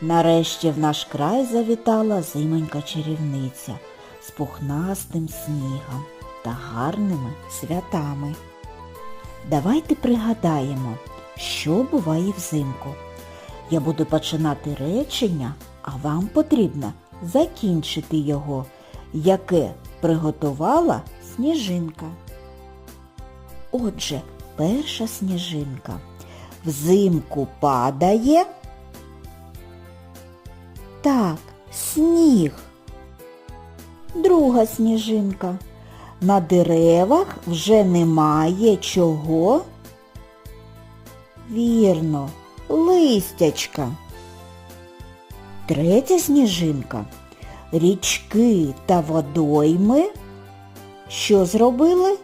Нарешті в наш край завітала зимонька чарівниця з пухнастим снігом та гарними святами. Давайте пригадаємо, що буває взимку. Я буду починати речення, а вам потрібно закінчити його, яке приготувала сніжинка. Отже, перша сніжинка. Взимку падає. Так, сніг. Друга сніжинка. На деревах вже немає чого? Вірно, листячка. Третя сніжинка. Річки та водойми. Що зробили?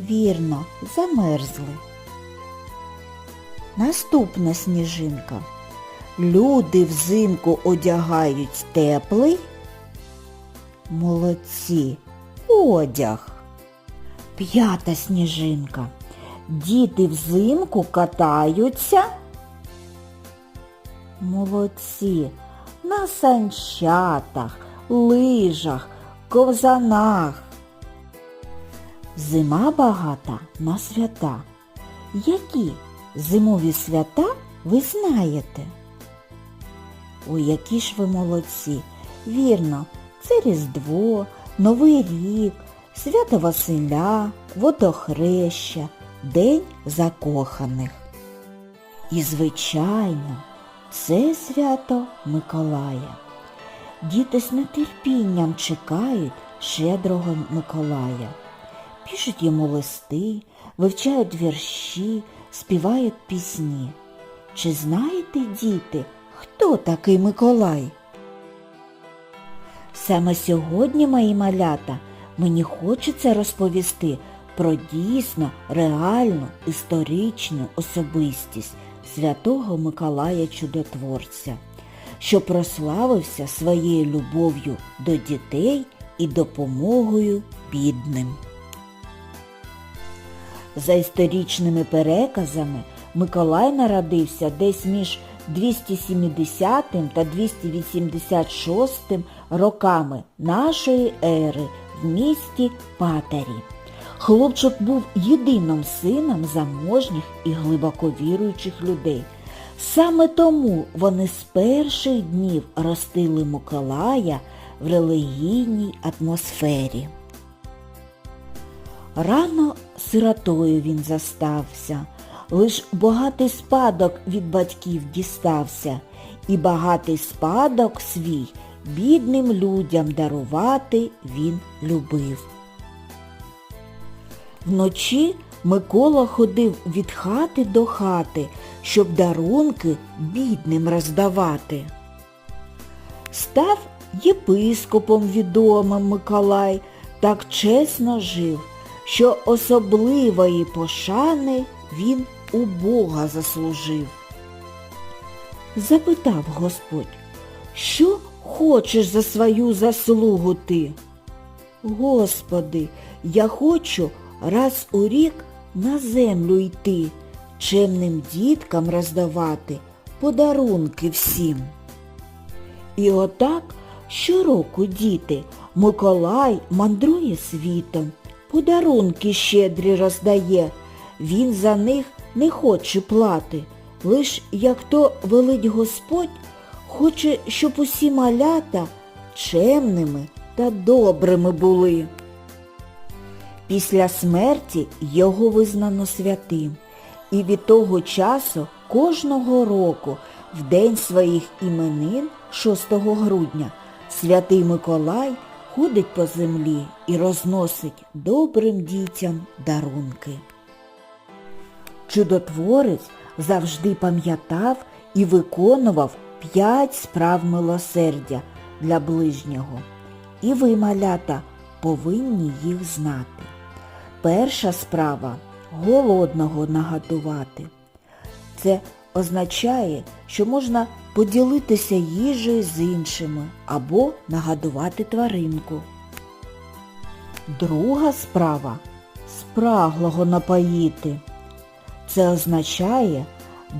Вірно, замерзли. Наступна сніжинка. Люди взимку одягають теплий. Молодці. Одяг. П'ята сніжинка. Діти взимку катаються. Молодці. На санчатах, лижах, ковзанах. Зима багата на свята. Які зимові свята ви знаєте? Ой, які ж ви молодці! Вірно, це Різдво, Новий рік, свято Василя, Водохреща, День закоханих. І, звичайно, це свято Миколая. Діти з нетерпінням чекають щедрого Миколая. Пишуть йому листи, вивчають вірші, співають пісні. Чи знаєте, діти, хто такий Миколай? Саме сьогодні, мої малята, мені хочеться розповісти про дійсно реальну історичну особистість святого Миколая Чудотворця, що прославився своєю любов'ю до дітей і допомогою бідним. За історичними переказами, Миколай народився десь між 270 та 286 роками нашої ери в місті Патері. Хлопчик був єдиним сином заможніх і глибоко віруючих людей. Саме тому вони з перших днів ростили Миколая в релігійній атмосфері. Рано сиротою він застався, лиш багатий спадок від батьків дістався, і багатий спадок свій бідним людям дарувати він любив. Вночі Микола ходив від хати до хати, щоб дарунки бідним роздавати. Став єпископом відомим Миколай, так чесно жив, що особливої пошани він у Бога заслужив. Запитав Господь, що хочеш за свою заслугу ти? Господи, я хочу раз у рік на землю йти, чемним діткам роздавати подарунки всім. І отак щороку діти Миколай мандрує світом, подарунки щедрі роздає, він за них не хоче плати, лиш як то велить Господь, хоче, щоб усі малята чемними та добрими були. Після смерті його визнано святим, і від того часу кожного року в день своїх іменин 6 грудня святий Миколай ходить по землі і розносить добрим дітям дарунки. Чудотворець завжди пам'ятав і виконував п'ять справ милосердя для ближнього. І ви, малята, повинні їх знати. Перша справа голодного нагодувати. Це означає, що можна поділитися їжею з іншими або нагодувати тваринку. Друга справа спраглого напоїти. Це означає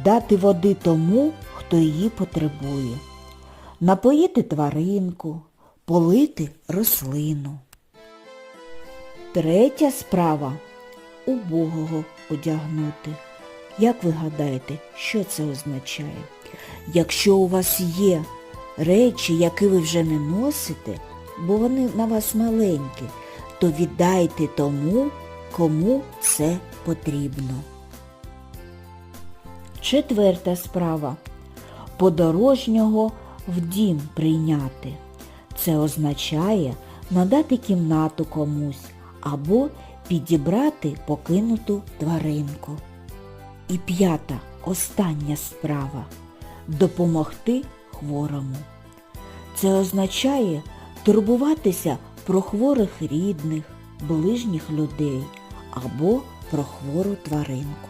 дати води тому, хто її потребує. Напоїти тваринку, полити рослину. Третя справа убогого одягнути. Як ви гадаєте, що це означає? Якщо у вас є речі, які ви вже не носите, бо вони на вас маленькі, то віддайте тому, кому це потрібно. Четверта справа. Подорожнього в дім прийняти. Це означає надати кімнату комусь або підібрати покинуту тваринку. І п'ята, остання справа допомогти хворому. Це означає турбуватися про хворих рідних, ближніх людей або про хвору тваринку.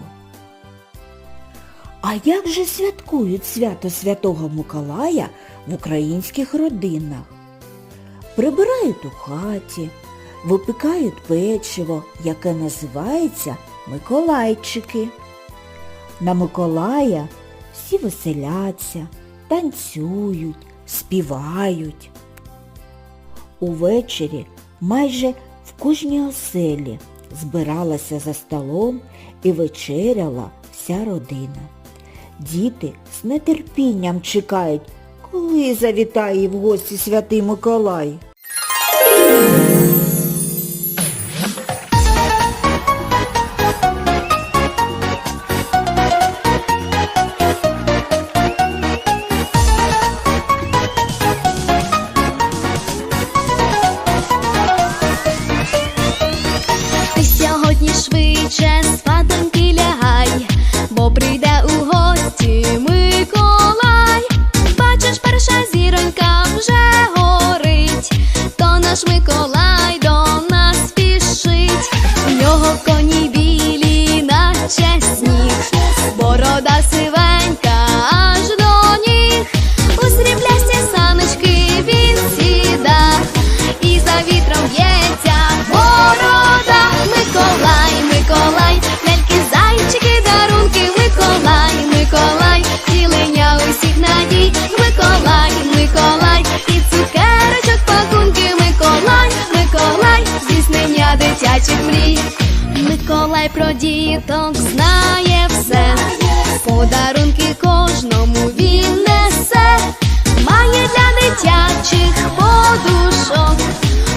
А як же святкують свято Святого Миколая в українських родинах? Прибирають у хаті, випікають печиво, яке називається Миколайчики. На Миколая всі веселяться, танцюють, співають. Увечері майже в кожній оселі збиралася за столом і вечеряла вся родина. Діти з нетерпінням чекають, коли завітає в гості святий Миколай. Про діток знає все, подарунки кожному він несе, має для дитячих подушок,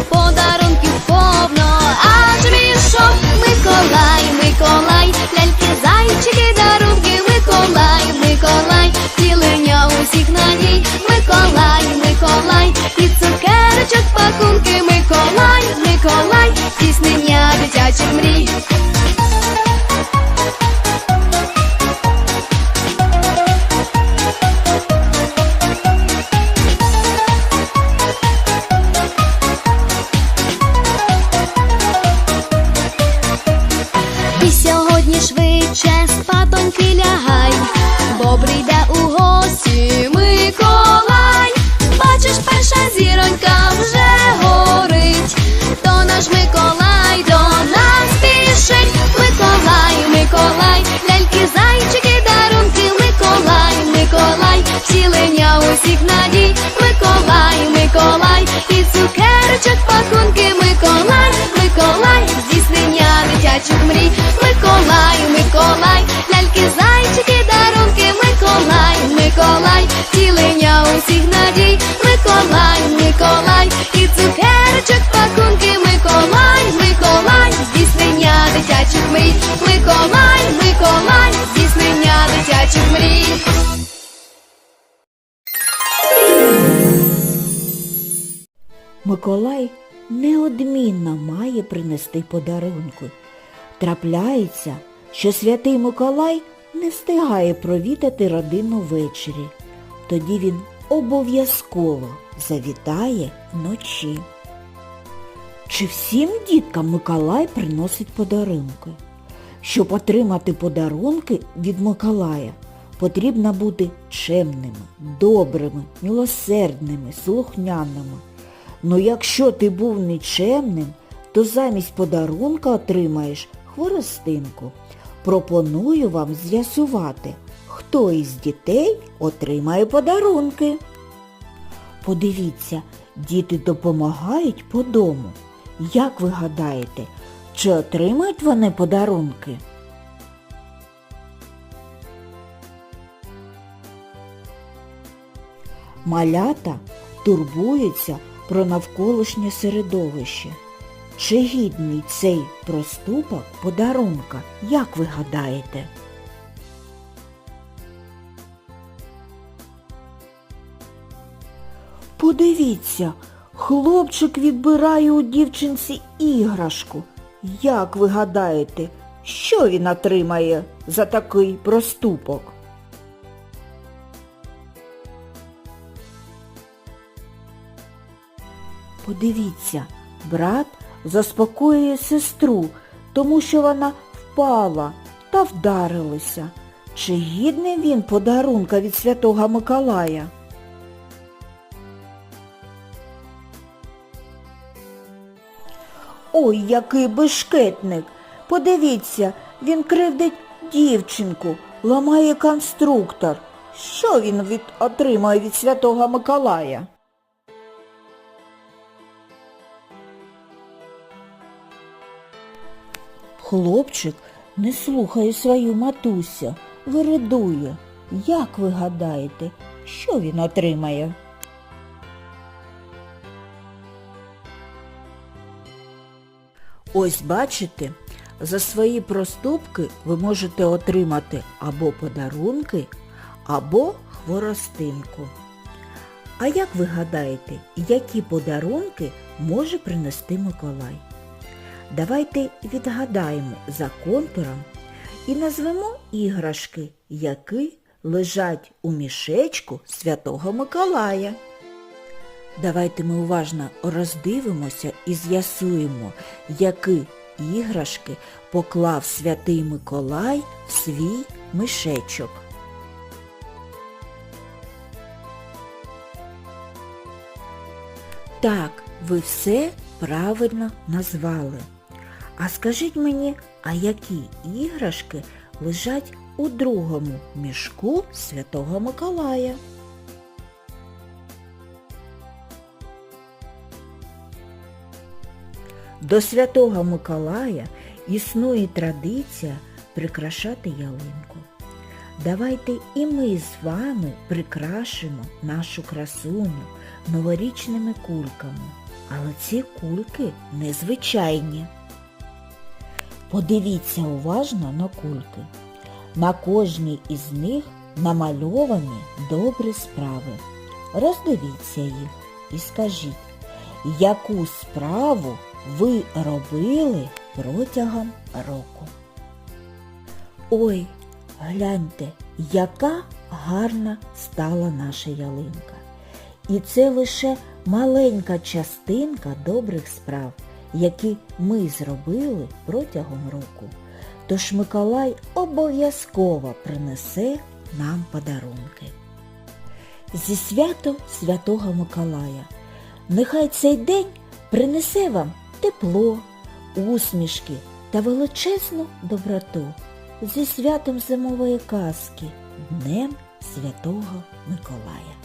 подарунків повно, аж мішок. Миколай, Миколай, ляльки, зайчики, дарунки, Миколай, Миколай, цілення усіх надій, Миколай, Миколай, і цукерочок пакунки, Миколай, Миколай, дитячих мрій, Миколай, Миколай, ляльки, зайчики, дарунки, Миколай, Миколай, втілення усіх надій, Миколай, Миколай, і цукерочок пакунки, Миколай, Миколай, здійснення дитячих мрій, Миколай, Миколай, здійснення дитячих мрій. Миколай неодмінно має принести подарунки. Трапляється, що святий Миколай не встигає провідати родину ввечері. Тоді він обов'язково завітає вночі. Чи всім діткам Миколай приносить подарунки? Щоб отримати подарунки від Миколая, потрібно бути чемними, добрими, милосердними, слухняними. Ну якщо ти був нечемним, то замість подарунка отримаєш хворостинку. Пропоную вам з'ясувати, хто із дітей отримає подарунки. Подивіться, діти допомагають по дому. Як ви гадаєте, чи отримають вони подарунки? Малята турбуються про навколишнє середовище. Чи гідний цей проступок подарунка, як ви гадаєте? Подивіться, хлопчик відбирає у дівчинці іграшку. Як ви гадаєте, що він отримає за такий проступок? Подивіться, брат заспокоює сестру, тому що вона впала та вдарилася. Чи гідний він подарунка від святого Миколая? Ой, який бешкетник! Подивіться, він кривдить дівчинку, ламає конструктор. Що він від... отримає від святого Миколая? Хлопчик не слухає свою матусю, виридує. Як ви гадаєте, що він отримає? Ось бачите, за свої проступки ви можете отримати або подарунки, або хворостинку. А як ви гадаєте, які подарунки може принести Миколай? Давайте відгадаємо за контуром і назвемо іграшки, які лежать у мішечку Святого Миколая. Давайте ми уважно роздивимося і з'ясуємо, які іграшки поклав святий Миколай в свій мішечок. Так, ви все правильно назвали. А скажіть мені, а які іграшки лежать у другому мішку Святого Миколая? До Святого Миколая існує традиція прикрашати ялинку. Давайте і ми з вами прикрашимо нашу красуню новорічними кульками. Але ці кульки незвичайні. Подивіться уважно на кульки. На кожній із них намальовані добрі справи. Роздивіться їх і скажіть, яку справу ви робили протягом року. Ой, гляньте, яка гарна стала наша ялинка. І це лише маленька частинка добрих справ, які ми зробили протягом року. Тож Миколай обов'язково принесе нам подарунки. Зі святом Святого Миколая. Нехай цей день принесе вам тепло, усмішки та величезну доброту зі святом зимової казки Днем Святого Миколая.